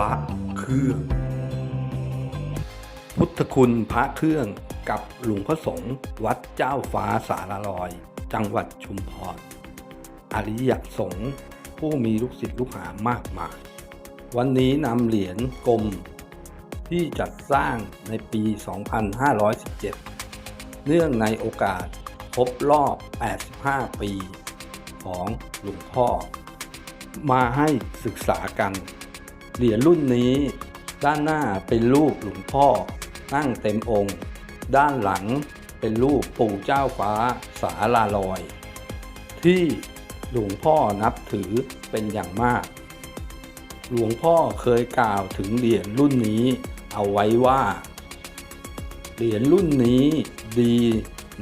พระเครื่อง พุทธคุณพระเครื่องกับหลวงพ่อสงฆ์วัดเจ้าฟ้าสารลอย จังหวัดชุมพร อริยสงฆ์ผู้มีลูกศิษย์ลูกหามากมาย วันนี้นำเหรียญกลมที่จัดสร้างในปี 2517 เนื่องในโอกาสครบรอบ 85 ปี ของหลวงพ่อ มาให้ศึกษากัน เหรียญรุ่นนี้ ด้านหน้าเป็นรูปหลวงพ่อ นั่งเต็มองค์ ด้านหลังเป็นรูปปู่เจ้าฟ้าสาลาลอย ที่หลวงพ่อนับถือเป็นอย่างมาก หลวงพ่อเคยกล่าวถึงเหรียญรุ่นนี้เอาไว้ว่า เหรียญรุ่นนี้ดี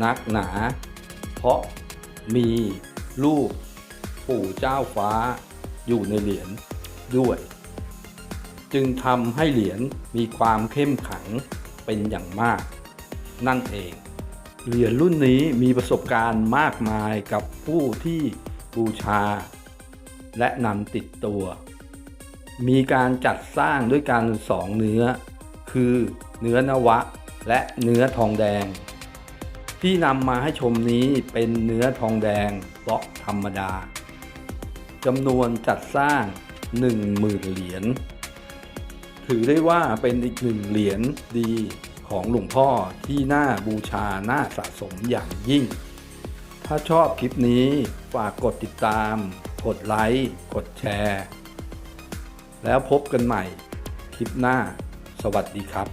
นักหนา เพราะมีรูปปู่เจ้าฟ้าอยู่ในเหรียญด้วย จึงทำให้เหรียญมีความเข้มขังเป็นอย่างมาก นั่นเอง เหรียญรุ่นนี้มีประสบการณ์มากมายกับผู้ที่บูชา และนำติดตัว มีการจัดสร้างด้วยกันสองเนื้อ คือเนื้อนวะและเนื้อทองแดง ที่นำมาให้ชมนี้เป็นเนื้อทองแดงบล็อธรรมดาจำนวนจัดสร้าง 10,000 เหรียญ ถือได้ว่าเป็นอีกหนึ่งเหรียญดีของหลวงพ่อที่น่าบูชา น่าสะสมอย่างยิ่ง ถ้าชอบคลิปนี้ฝากกดติดตาม กดไลค์ กดแชร์ แล้วพบกันใหม่คลิปหน้า สวัสดีครับ